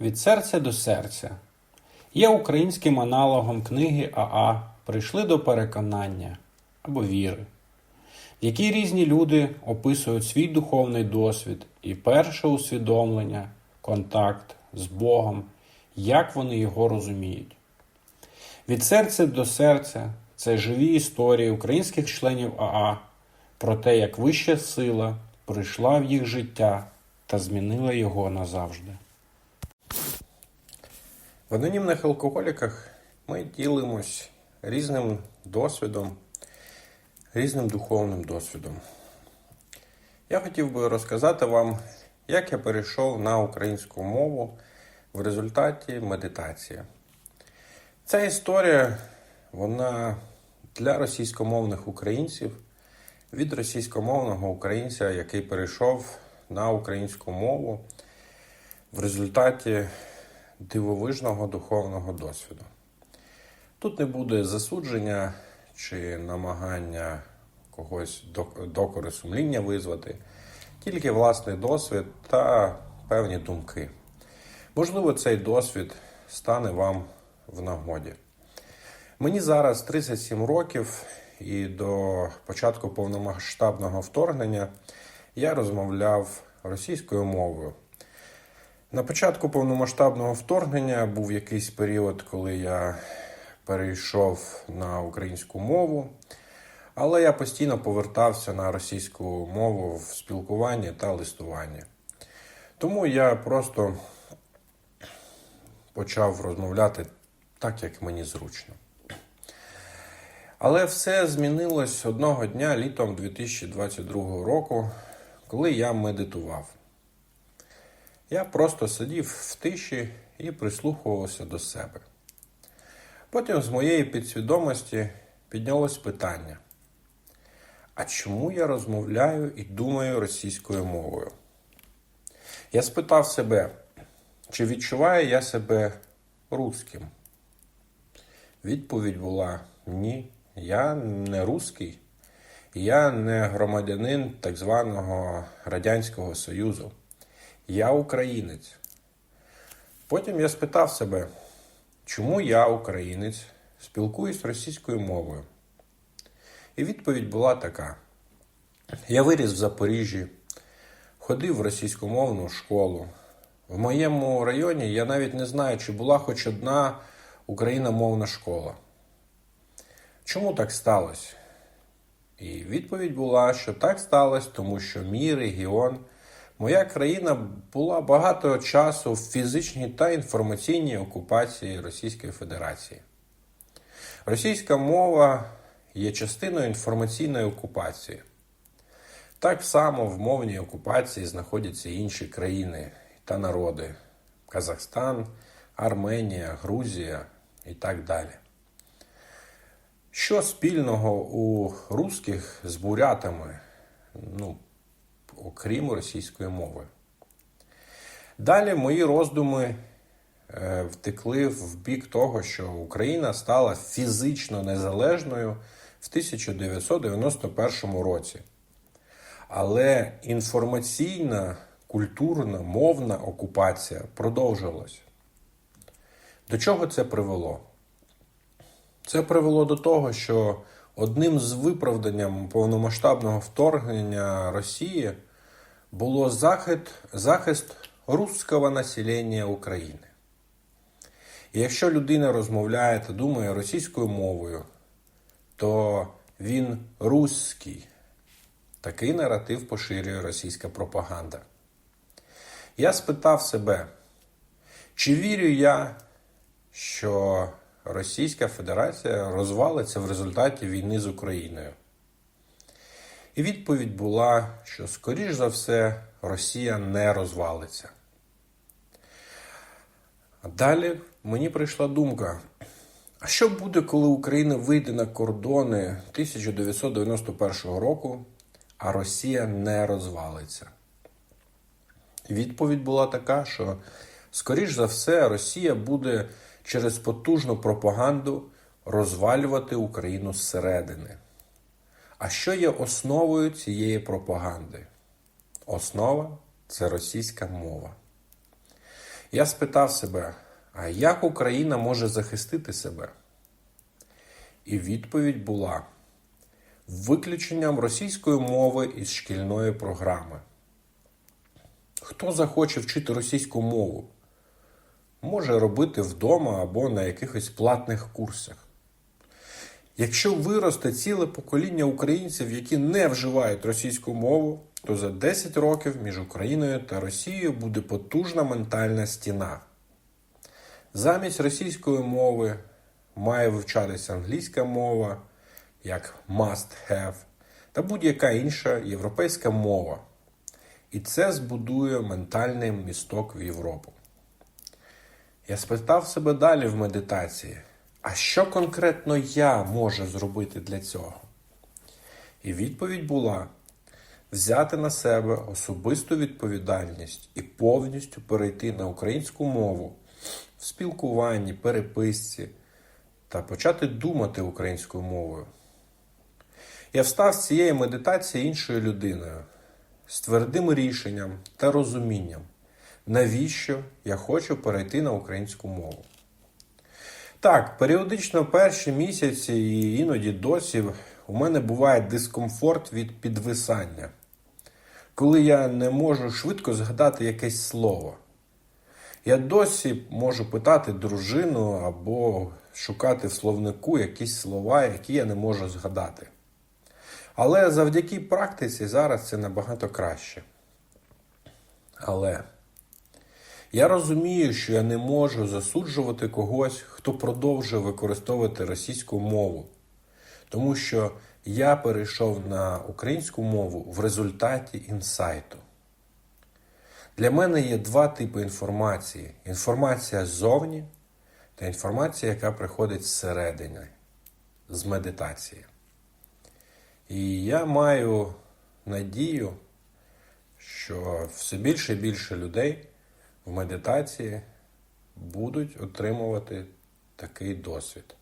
Від серця до серця є українським аналогом книги АА Прийшли до переконання або віри, в якій різні люди описують свій духовний досвід і перше усвідомлення, контакт з Богом, як вони його розуміють. Від серця до серця це живі історії українських членів АА про те, як вища сила прийшла в їх життя та змінила його назавжди. В анонімних алкоголіках ми ділимось різним досвідом, різним духовним досвідом. Я хотів би розказати вам, як я перейшов на українську мову в результаті медитації. Ця історія, вона для російськомовних українців від російськомовного українця, який перейшов на українську мову в результаті дивовижного духовного досвіду. Тут не буде засудження чи намагання когось докори сумління визвати, тільки власний досвід та певні думки. Можливо, цей досвід стане вам в нагоді. Мені зараз 37 років, і до початку повномасштабного вторгнення я розмовляв російською мовою. На початку повномасштабного вторгнення був якийсь період, коли я перейшов на українську мову, але я постійно повертався на російську мову в спілкуванні та листуванні. Тому я просто почав розмовляти так, як мені зручно. Але все змінилось одного дня літом 2022 року, коли я медитував. Я просто сидів в тиші і прислухувався до себе. Потім з моєї підсвідомості піднялось питання: а чому я розмовляю і думаю російською мовою? Я спитав себе, чи відчуваю я себе русським? Відповідь була ні, я не русський, я не громадянин так званого Радянського Союзу. Я українець. Потім я спитав себе, чому я, українець, спілкуюсь російською мовою. І відповідь була така: я виріс в Запоріжжі, ходив в російськомовну школу. В моєму районі я навіть не знаю, чи була хоч одна україномовна школа. Чому так сталося? І відповідь була, що так сталося, тому що мій регіон. Моя країна була багато часу в фізичній та інформаційній окупації Російської Федерації. Російська мова є частиною інформаційної окупації. Так само в мовній окупації знаходяться інші країни та народи: Казахстан, Арменія, Грузія і так далі. Що спільного у русських з бурятами? Ну, окрім російської мови. Далі мої роздуми е, втекли в бік того, що Україна стала фізично незалежною в 1991 році. Але інформаційна, культурна, мовна окупація продовжилась. До чого це привело? Це привело до того, що одним з виправданням повномасштабного вторгнення Росії було захист, захист русского населення України. І якщо людина розмовляє та думає російською мовою, то він русський. Такий наратив поширює російська пропаганда. Я спитав себе, чи вірю я, що Російська Федерація розвалиться в результаті війни з Україною? І відповідь була, що, скоріш за все, Росія не розвалиться. А далі мені прийшла думка: а що буде, коли Україна вийде на кордони 1991 року, а Росія не розвалиться? Відповідь була така, що, скоріш за все, Росія буде через потужну пропаганду розвалювати Україну зсередини. А що є основою цієї пропаганди? Основа це російська мова. Я спитав себе, а як Україна може захистити себе? І відповідь була виключенням російської мови із шкільної програми. Хто захоче вчити російську мову, може робити вдома або на якихось платних курсах. Якщо виросте ціле покоління українців, які не вживають російську мову, то за 10 років між Україною та Росією буде потужна ментальна стіна. Замість російської мови має вивчатися англійська мова як must have та будь-яка інша європейська мова. І це збудує ментальний місток в Європу. Я спитав себе далі в медитації, а що конкретно я можу зробити для цього? І відповідь була взяти на себе особисту відповідальність і повністю перейти на українську мову в спілкуванні, переписці та почати думати українською мовою. Я встав з цієї медитації іншою людиною, з твердим рішенням та розумінням, навіщо я хочу перейти на українську мову. Так, періодично перші місяці і іноді досі у мене буває дискомфорт від підвисання, коли я не можу швидко згадати якесь слово. Я досі можу питати дружину або шукати в словнику якісь слова, які я не можу згадати. Але завдяки практиці зараз це набагато краще. Але я розумію, що я не можу засуджувати когось, хто продовжує використовувати російську мову, тому що я перейшов на українську мову в результаті інсайту. Для мене є два типи інформації: інформація ззовні та інформація, яка приходить зсередини, з медитації. І я маю надію, що все більше і більше людей в медитації будуть отримувати такий досвід.